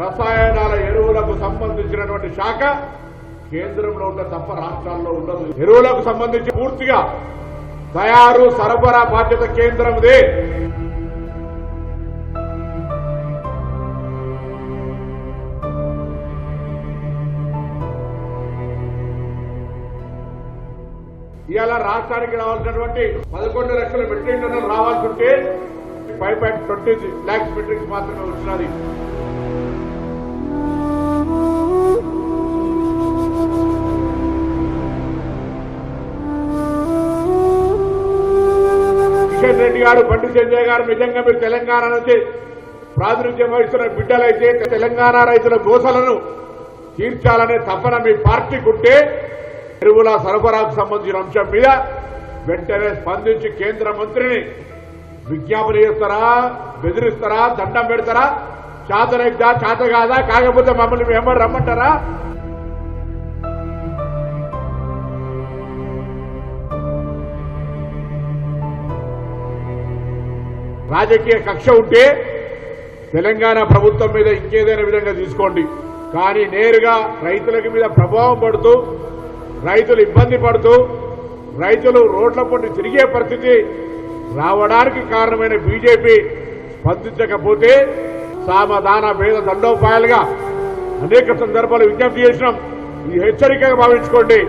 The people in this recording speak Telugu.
రసాయనాల ఎరువులకు సంబంధించినటువంటి శాఖ కేంద్రంలో ఉంటే తప్ప రాష్ట్రాల్లో ఉండదు. ఎరువులకు సంబంధించి పూర్తిగా తయారు సరఫరా బాధ్యత కేంద్రందే. ఇవాళ రాష్ట్రానికి రావాల్సినటువంటి పదకొండు లక్షల మెట్రిక్ టన్నులు రావాల్సి ఉంటే five point twenty lakhs metrics మాత్రమే వచ్చినది. కిషన్ రెడ్డి గారు బండి సంజయ్ గారు నిజంగా మీరు తెలంగాణ నుంచి ప్రాతినిధ్యం వహిస్తున్న బిడ్డలైతే తెలంగాణ రైతుల గోసలను తీర్చాలనే తపన మీ పార్టీకి ఉంటే ఎరువుల సరఫరాకు సంబంధించిన అంశం మీద వెంటనే స్పందించి కేంద్ర మంత్రిని విజ్ఞాపన చేస్తారా బెదిరిస్తారా దండం పెడతారా? చేతనైద్దా చేత కాదా కాకపోతే మమ్మల్ని మేము రమ్మంటారా? రాజకీయ కక్ష ఉంటే తెలంగాణ ప్రభుత్వం మీద ఇంకేదైనా విధంగా తీసుకోండి. కానీ నేరుగా రైతులకి మీద ప్రభావం పడుతూ రైతులు ఇబ్బంది పడుతూ రైతులు రోడ్ల పొంటి తిరిగే పరిస్థితి రావడానికి కారణమైన బీజేపీ స్పందించకపోతే సామధాన భేద దండోపాయాలుగా అనేక సందర్భాలు విజ్ఞప్తి చేసినాం. ఈ హెచ్చరికగా భావించుకోండి.